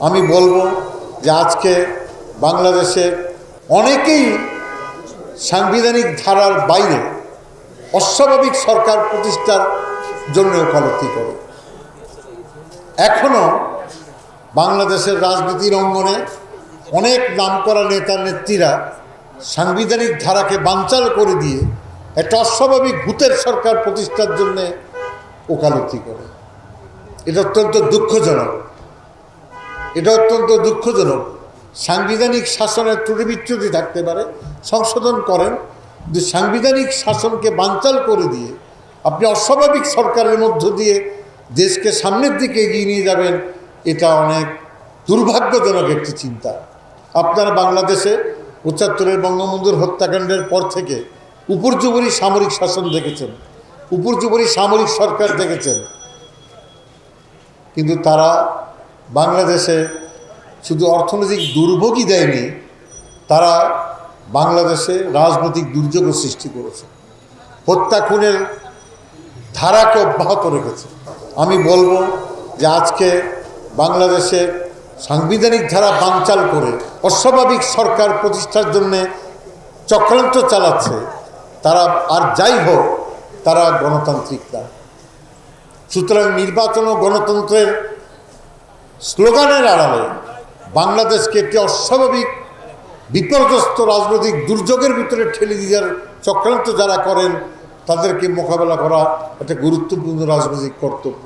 আমি বলব যে আজকে বাংলাদেশে অনেকেই সাংবিধানিক ধারার বাইরে অস্বাভাবিক সরকার প্রতিষ্ঠার জন্য উপলব্ধি করে। এখনও বাংলাদেশের রাজনীতির অঙ্গনে অনেক নামকরা নেতা নেত্রীরা সাংবিধানিক ধারাকে বানচাল করে দিয়ে একটা অস্বাভাবিক ভূতের সরকার প্রতিষ্ঠার জন্যে ওকালতি করে। এটা অত্যন্ত দুঃখজনক। এটা অত্যন্ত দুঃখজনক। সাংবিধানিক শাসনের ত্রুটি বিচ্যুতি থাকতে পারে, সংশোধন করেন যে সাংবিধানিক শাসনকে বানচাল করে দিয়ে আপনি অস্বাভাবিক সরকারের মধ্য দিয়ে দেশকে সামনের দিকে এগিয়ে নিয়ে যাবেন, এটা অনেক দুর্ভাগ্যজনক একটি চিন্তা। আপনারা বাংলাদেশে পঁচাত্তরের বঙ্গবন্ধুর হত্যাকাণ্ডের পর থেকে উপর্যুপরি সামরিক শাসন দেখেছেন উপর্যুপরি সামরিক সরকার দেখেছেন। কিন্তু তারা বাংলাদেশে শুধু অর্থনৈতিক দুর্ভোগই দেয়নি, তারা বাংলাদেশে রাজনৈতিক দুর্যোগও সৃষ্টি করেছে। হত্যা খুনের ধারাকে অব্যাহত রেখেছে। আমি বলব যে আজকে বাংলাদেশে সাংবিধানিক ধারা বানচাল করে অস্বাভাবিক সরকার প্রতিষ্ঠার জন্যে চক্রান্ত চালাচ্ছে, তারা আর যাই হোক, তারা গণতান্ত্রিক না। সুতরাং নির্বাচন ও গণতন্ত্রের স্লোগানের আড়ালে বাংলাদেশকে একটি অস্বাভাবিক, বিপর্যস্ত রাজনৈতিক দুর্যোগের ভিতরে ঠেলে দিয়ে চক্রান্ত যারা করেন, তাদেরকে মোকাবেলা করা একটা গুরুত্বপূর্ণ রাজনৈতিক কর্তব্য।